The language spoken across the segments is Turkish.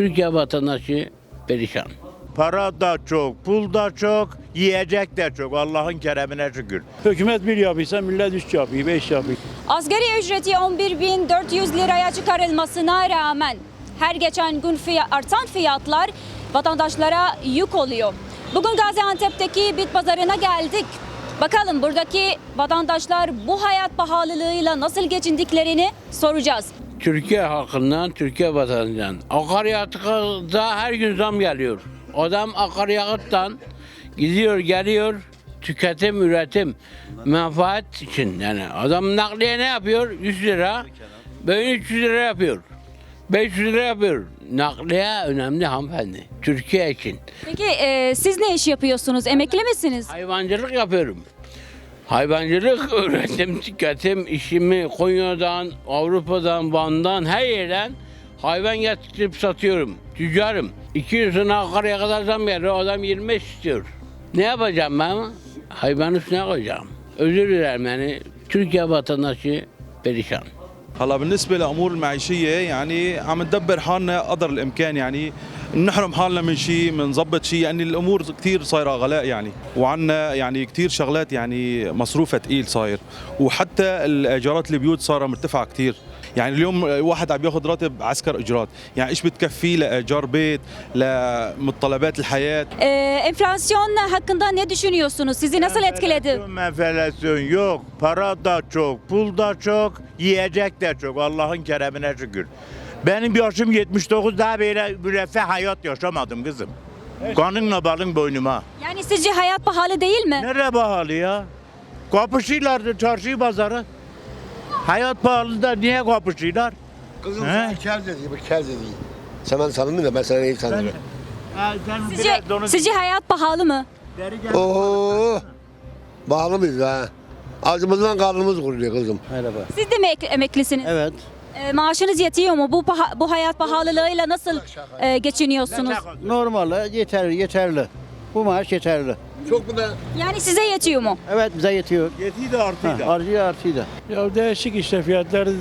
Türkiye vatandaşı perişan. Para da çok, pul da çok, yiyecek de çok. Allah'ın keremine şükür. Hükümet bir yapıyorsa millet üç yapıyor, beş yapıyor. Asgari ücreti 11.400 liraya çıkarılmasına rağmen her geçen gün fiya- artan fiyatlar vatandaşlara yük oluyor. Bugün Gaziantep'teki bit pazarına geldik. Bakalım buradaki vatandaşlar bu hayat pahalılığıyla nasıl geçindiklerini soracağız. Türkiye halkından, Türkiye vatandaşından. Akaryakıta her gün zam geliyor. Adam akaryakıttan gidiyor geliyor. Tüketim üretim menfaat için. Yani adam nakliye ne yapıyor? 100 lira. Böyle 300 lira yapıyor. 500 lira yapıyor. Nakliye önemli hanımefendi. Türkiye için. Peki e, siz ne iş yapıyorsunuz? Emekli misiniz? hayvancılık yapıyorum hayvancılık üretim tüketim işimi Konya'dan Avrupa'dan Van'dan her yerden hayvan getirip satıyorum tüccarım 200 lira akaryakıta zam geliyor adam 25 istiyor ne yapacağım ben hayvan üstüne koyacağım özür dilerim yani Türkiye vatandaşı perişan هلا بالنسبة لأمور المعيشية يعني عم ندبر حالنا قدر الإمكان يعني نحرم حالنا من شيء منظبط شيء يعني الأمور كتير صايرة غلاء يعني وعنا يعني كتير شغلات يعني مصروفها تقيل صاير وحتى الإيجارات البيوت صار مرتفعة كتير يعني اليوم واحد عم ياخذ راتب عسكر إجرات يعني إيش بتكفيه لإيجار بيت لمتطلبات الحياة E, enflasyon hakkında ne düşünüyorsunuz? Sizi nasıl etkiledi? Enflasyon, Enflasyon yok. Para da çok, pul da çok, yiyecek de çok. Allah'ın keremine şükür. Benim yaşım 79 daha böyle müreffeh hayat yaşamadım kızım. Kanınla balın boynuma. Yani sizce hayat pahalı değil mi? Nereye pahalı ya? Kapışıyorlardı çarşı pazarı. Hayat pahalı da niye kapışıyorlar? Kızım He? sen kel dedi, bu kel dedi. Sen beni tanımıyorsun da ben sana iyi tanırım. Sizce, sizce hayat pahalı mı? Oo, bağlı mıyız ha? Acımızdan karnımız kuruyor kızım. Siz de mi ek- emeklisiniz? Evet. E, maaşınız yetiyor mu? Bu paha- bu hayat pahalılığıyla nasıl e, geçiniyorsunuz? Normal, yeterli, yeterli. Bu maaş yeterli. Çok mu da? Yani size yetiyor mu? Evet bize yetiyor. Yetiği de artıyı da. Ha, artıyor artıyor. Ya değişik işte fiyatlar da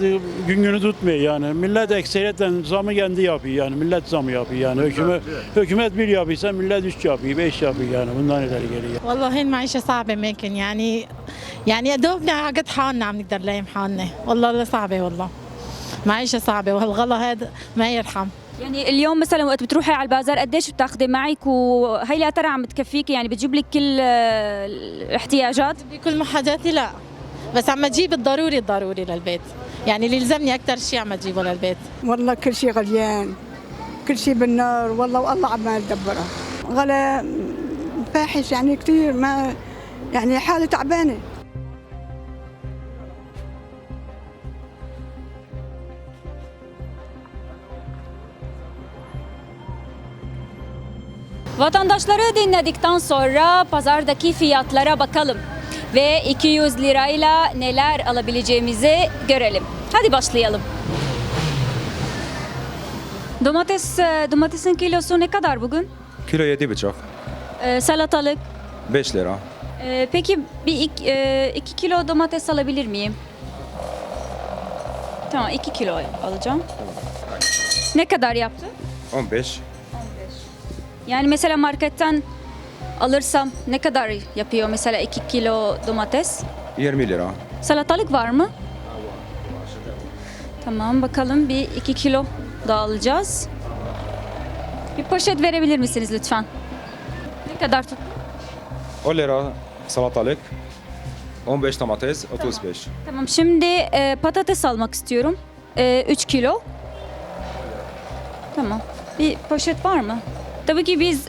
gün günü tutmuyor yani. Millet ekseriyetle zamı kendi yapıyor yani. Millet zamı yapıyor yani. Hükümet, hükümet bir yapıyorsa millet üç yapıyor, beş yapıyor yani. Bundan ileri geliyor. والله هي المعيشة صعبة ممكن يعني يعني يا دوبنا على قد حالنا عم نقدر نلاقي حالنا والله لا صعبة والله معيشة صعبة وهالغلا هذا ما يرحم. يعني اليوم مثلا وقت بتروحي على البازار قديش بتاخذي معك؟ وهي يا ترى عم تكفيكي يعني بتجيب لك كل الاحتياجات؟ بكل محاجاتي؟ لا. بس عم تجيب الضروري الضروري للبيت. يعني اللي يلزمني أكثر شيء عم تجيبه للبيت. والله كل شيء غليان. كل شيء بالنار. والله والله عم ندبره غلا فاحش يعني كثير ما يعني حالة تعبانة. Vatandaşları dinledikten sonra pazardaki fiyatlara bakalım ve 200 lirayla neler alabileceğimizi görelim. Hadi başlayalım. Domates, e, domatesin kilosu ne kadar bugün? Kilo yedi buçuk. Ee, salatalık. 5 lira. Ee, peki bir iki, e, iki kilo domates alabilir miyim? Tamam iki kilo alacağım. Ne kadar yaptı? 15. Yani mesela marketten alırsam ne kadar yapıyor mesela 2 kilo domates? 20 lira. Salatalık var mı? Tamam bakalım bir 2 kilo da alacağız. Bir poşet verebilir misiniz lütfen? Ne kadar tut? 10 lira salatalık. 15 domates, 35. Tamam şimdi e, patates almak istiyorum. 3 kilo. Tamam. Bir poşet var mı? Tabii ki biz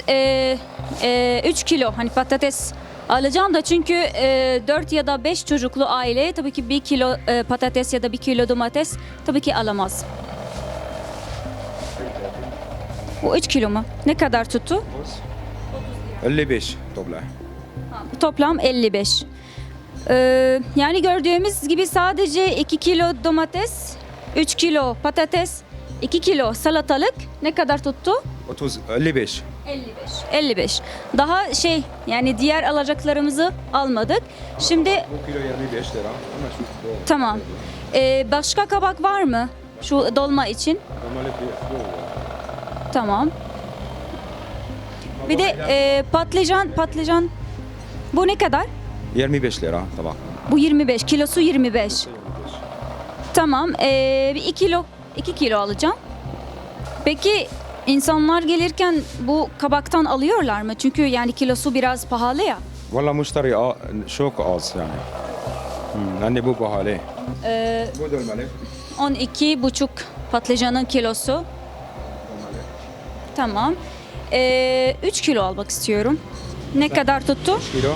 3 kilo hani patates alacağım da çünkü 4 ya da 5 çocuklu aile tabii ki 1 kilo e, patates ya da 1 kilo domates tabii ki alamaz. Bu 3 kilo mu? Ne kadar tuttu? 55 topla. Toplam 55. Ee, yani gördüğümüz gibi sadece 2 kilo domates, 3 kilo patates, 2 kilo salatalık ne kadar tuttu? 30 55. 55. 55. Daha şey yani diğer alacaklarımızı almadık. Şimdi Bu kilo 25 lira. Ama şu tamam. Ee, başka kabak var mı? Şu dolma için. domates yok. Tamam. Bir de e, patlıcan, patlıcan bu ne kadar? 25 lira tabak. Bu 25, kilosu 25. Tamam, ee, bir 2 kilo, 2 kilo alacağım. Peki İnsanlar gelirken bu kabaktan alıyorlar mı? Çünkü yani kilosu biraz pahalı ya. Valla müşteri çok az yani. Hmm, yani bu pahalı. Bu dönmeli. 12 buçuk patlıcanın kilosu. Tamam. Ee, 3 kilo almak istiyorum. Ne kadar tuttu? 3 Kilo.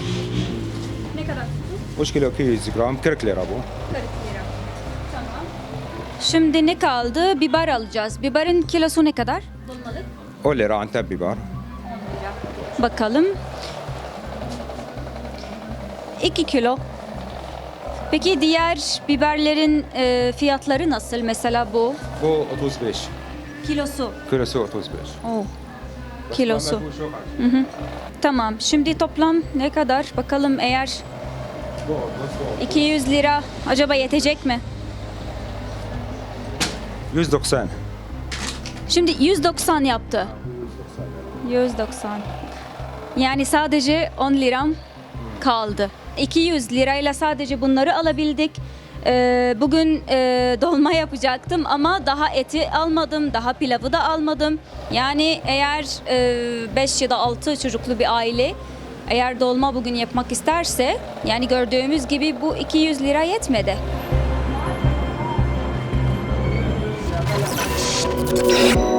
Ne kadar tuttu? 3 kilo 200 gram 40 lira bu. 40 lira. Tamam. Şimdi ne kaldı? Biber alacağız. Biberin kilosu ne kadar? 10 lira Antep biber. Bakalım. 2 kilo. Peki diğer biberlerin e, fiyatları nasıl? Mesela bu Bu 35. kilosu. Kilosu 35. Oh. Kilosu. Bu çok. Tamam. Şimdi toplam ne kadar? Bakalım eğer 200 lira acaba yetecek mi? 190. Şimdi 190 yaptı. 190. Yani sadece 10 liram kaldı. 200 lirayla sadece bunları alabildik. Ee, bugün e, dolma yapacaktım ama daha eti almadım, daha pilavı da almadım. Yani eğer 5 ya da 6 çocuklu bir aile eğer dolma bugün yapmak isterse yani gördüğümüz gibi bu 200 lira yetmedi. you